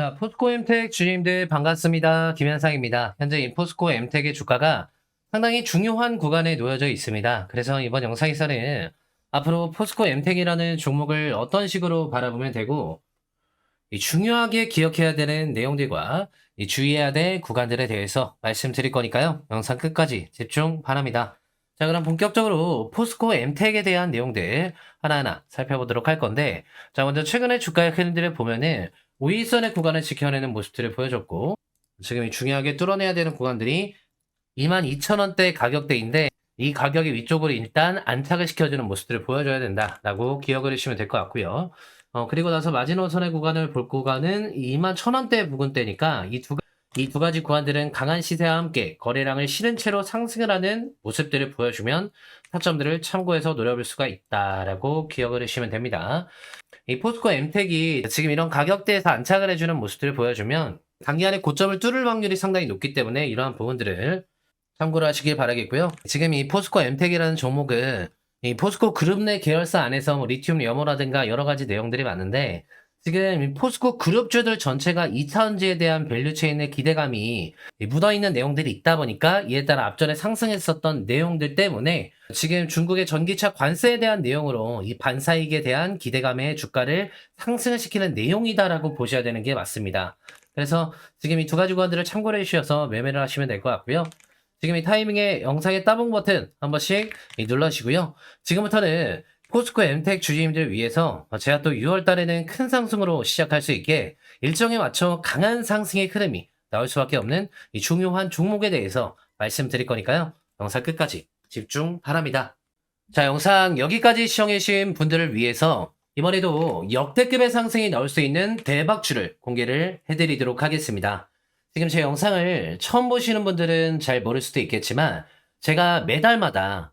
자, 포스코 엠텍 주님들 반갑습니다. 김현상입니다. 현재 이 포스코 엠텍의 주가가 상당히 중요한 구간에 놓여져 있습니다. 그래서 이번 영상에서는 앞으로 포스코 엠텍이라는 종목을 어떤 식으로 바라보면 되고 이 중요하게 기억해야 되는 내용들과 이 주의해야 될 구간들에 대해서 말씀드릴 거니까요. 영상 끝까지 집중 바랍니다. 자, 그럼 본격적으로 포스코 엠텍에 대한 내용들 하나하나 살펴보도록 할 건데, 자, 먼저 최근에 주가의 흐름들을 보면은 우위선의 구간을 지켜내는 모습들을 보여줬고, 지금 이 중요하게 뚫어내야 되는 구간들이 22,000원대 가격대인데, 이 가격이 위쪽으로 일단 안착을 시켜주는 모습들을 보여줘야 된다라고 기억을 해주시면 될 것 같고요. 어, 그리고 나서 마지노선의 구간을 볼 구간은 21,000원대 부근대니까 이 두 이 두 가지 구간들은 강한 시세와 함께 거래량을 실은 채로 상승을 하는 모습들을 보여주면 타점들을 참고해서 노려볼 수가 있다라고 기억을 해주시면 됩니다. 이 포스코 엠텍이 지금 이런 가격대에서 안착을 해주는 모습들을 보여주면 단기간에 고점을 뚫을 확률이 상당히 높기 때문에 이러한 부분들을 참고를 하시길 바라겠고요. 지금 이 포스코 엠텍이라는 종목은 이 포스코 그룹 내 계열사 안에서 뭐 리튬 염호라든가 여러 가지 내용들이 많은데 지금 이 포스코 그룹주들 전체가 2차원지에 대한 밸류체인의 기대감이 묻어있는 내용들이 있다 보니까 이에 따라 앞전에 상승했었던 내용들 때문에 지금 중국의 전기차 관세에 대한 내용으로 이 반사이익에 대한 기대감의 주가를 상승을 시키는 내용이다라고 보셔야 되는 게 맞습니다. 그래서 지금 이 두 가지 구간들을 참고를 해주셔서 매매를 하시면 될 것 같고요. 지금 이 타이밍에 영상의 따봉 버튼 한 번씩 이 눌러주시고요. 지금부터는 포스코 엠텍 주주님들 위해서 제가 또 6월 달에는 큰 상승으로 시작할 수 있게 일정에 맞춰 강한 상승의 흐름이 나올 수밖에 없는 이 중요한 종목에 대해서 말씀드릴 거니까요. 영상 끝까지 집중 바랍니다. 자, 영상 여기까지 시청해주신 분들을 위해서 이번에도 역대급의 상승이 나올 수 있는 대박주를 공개를 해드리도록 하겠습니다. 지금 제 영상을 처음 보시는 분들은 잘 모를 수도 있겠지만 제가 매달마다